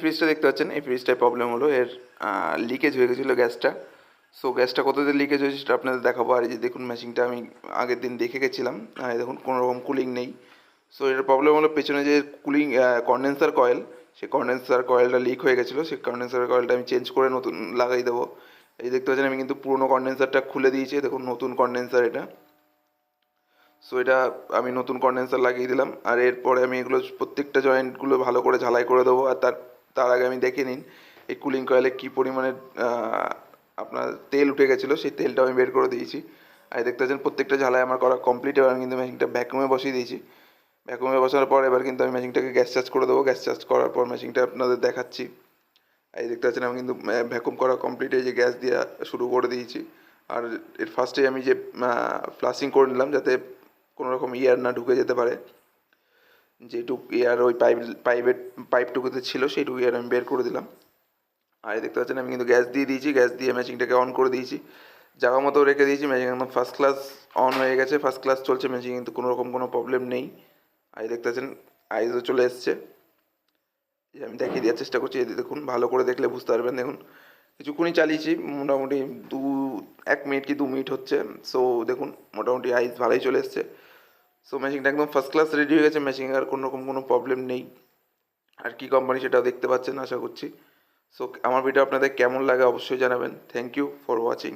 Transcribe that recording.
ফ্রিজটা দেখতে পাচ্ছেন, এই ফ্রিজটায় প্রবলেম হলো, এর লিকেজ হয়ে গেছিল গ্যাসটা। সো গ্যাসটা কতদিন লিকেজ হয়েছে সেটা আপনাদের দেখাবো। আর এই যে দেখুন মেশিনটা আমি আগের দিন দেখে গেছিলাম। আর দেখুন কোনো রকম কুলিং নেই। সো এর প্রবলেম হলো পেছনে যে কুলিং কন্ডেন্সার কয়েল সেই কন্ডেন্সার কয়েলটা লিক হয়ে গেছিল। সেই কন্ডেন্সার কয়েলটা আমি চেঞ্জ করে নতুন লাগাই দেবো। এই দেখতে পাচ্ছেন, আমি কিন্তু পুরোনো কন্ডেন্সারটা খুলে দিয়েছি। দেখুন, নতুন কন্ডেন্সার এটা। সো এটা আমি নতুন কন্ডেন্সার লাগিয়ে দিলাম। আর এরপরে আমি এগুলো প্রত্যেকটা জয়েন্টগুলো ভালো করে ঝালাই করে দেবো। আর তার তার আগে আমি দেখে নিন, এই কুলিং কয়েলে কী পরিমাণে আপনার তেল উঠে গেছিল, সেই তেলটা আমি বের করে দিয়েছি। আর দেখতে পাচ্ছেন প্রত্যেকটা ঝালাই আমার করা কমপ্লিট এবার আমি কিন্তু মেশিনটা ভ্যাকুমে বসিয়ে দিয়েছি। ভ্যাকুমে বসানোর পর এবার কিন্তু আমি মেশিনটাকে গ্যাস চার্জ করে দেবো। গ্যাস চার্জ করার পর মেশিনটা আপনাদের দেখাচ্ছি। এই দেখতে পাচ্ছেন, আমি কিন্তু ভ্যাকুম করা কমপ্লিট এই যে গ্যাস দিয়ে শুরু করে দিয়েছি। আর এর ফার্স্টে আমি যে ফ্লাশিং করে নিলাম যাতে কোনো রকম ইয়ার না ঢুকে যেতে পারে। যেটুক এয়ার ওই পাইপ পাইপের পাইপটুকুতে ছিল, সেইটুকু এয়ার আমি বের করে দিলাম। আর দেখতে পাচ্ছেন, আমি কিন্তু গ্যাস দিয়ে দিয়েছি, গ্যাস দিয়ে ম্যাচিংটাকে অন করে দিয়েছি। জায়গা মতো রেখে দিয়েছি ম্যাচিং একদম ফার্স্ট ক্লাস অন হয়ে গেছে ফার্স্ট ক্লাস চলছে ম্যাচিং কিন্তু কোনো রকম কোনো প্রবলেম নেই। আর দেখতে পাচ্ছেন আইজও চলে এসছে। আমি দেখিয়ে দেওয়ার চেষ্টা করছি যে দেখুন, ভালো করে দেখলে বুঝতে পারবেন। দেখুন, কিছুক্ষণই চালিয়েছি, মোটামুটি দু এক মিনিট কি দু মিনিট হচ্ছে। সো দেখুন, মোটামুটি আইস ভালোই চলে এসছে। সো মেশিনটা একদম ফার্স্ট ক্লাস রেডি হয়ে গেছে মেশিনে আর কোনো রকম কোনো প্রবলেম নেই। আর কি কোম্পানি সেটাও দেখতে পাচ্ছেন, আশা করছি। সো আমার ভিডিও আপনাদের কেমন লাগে অবশ্যই জানাবেন। Thank you for watching